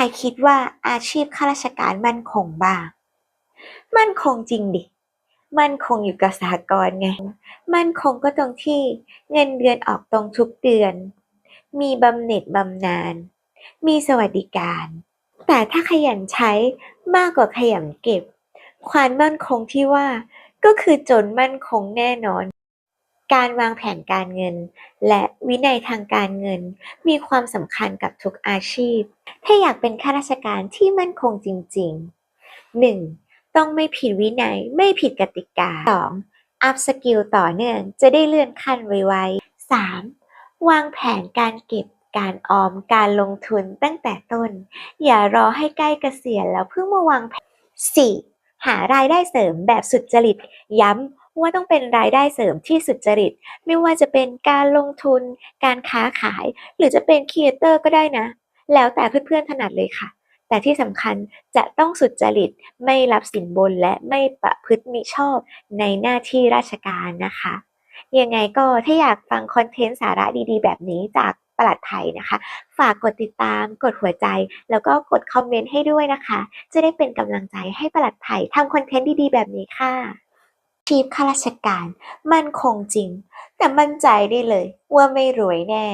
รคิดว่าอาชีพข้าราชการมั่นคงบ้าง มั่นคงจริงดิ มั่นคงอยู่กับสหกรณ์ไง มั่นคงก็ตรงที่เงินเดือนออกตรงทุกเดือน มีบำเหน็จบำนาญ มีสวัสดิการ แต่ถ้าขยันใช้มากกว่าขยันเก็บ ความมั่นคงที่ว่าก็คือจนมั่นคงแน่นอน การวางแผนการเงิน และวินัยทางการเงิน มีความสำคัญกับทุกอาชีพ ถ้าอยากเป็นข้าราชการที่มั่นคงจริง ๆ 1. ต้องไม่ผิดวินัยไม่ผิดกติกา 2. อัพสกิลต่อเนื่องจะได้เลื่อนขั้นไวๆ 3. วางแผนการเก็บการออมการลงทุนตั้งแต่ต้น อย่ารอให้ใกล้เกษียณแล้วเพิ่งมาวางแผน 4. หารายได้เสริมแบบสุดจริตย้ำ ว่าต้องเป็นรายได้เสริมที่สุจริต ไม่ว่าจะเป็นการลงทุน การค้าขาย หรือจะเป็นครีเอเตอร์ก็ได้นะ แล้วแต่เพื่อนๆถนัดเลยค่ะ แต่ที่สำคัญจะต้องสุจริต ไม่รับสินบนและไม่ประพฤติมิชอบในหน้าที่ราชการนะคะ ยังไงก็ถ้าอยากฟังคอนเทนต์สาระดีๆ แบบนี้จากประหลัดไทยนะคะ ฝากกดติดตาม กดหัวใจ แล้วก็กดคอมเมนต์ให้ด้วยนะคะ จะได้เป็นกำลังใจให้ประหลัดไทยทำคอนเทนต์ดีๆ แบบนี้ค่ะ ชีพข้าราชการ มั่นคงจริง แต่มั่นใจได้เลยว่าไม่รวยแน่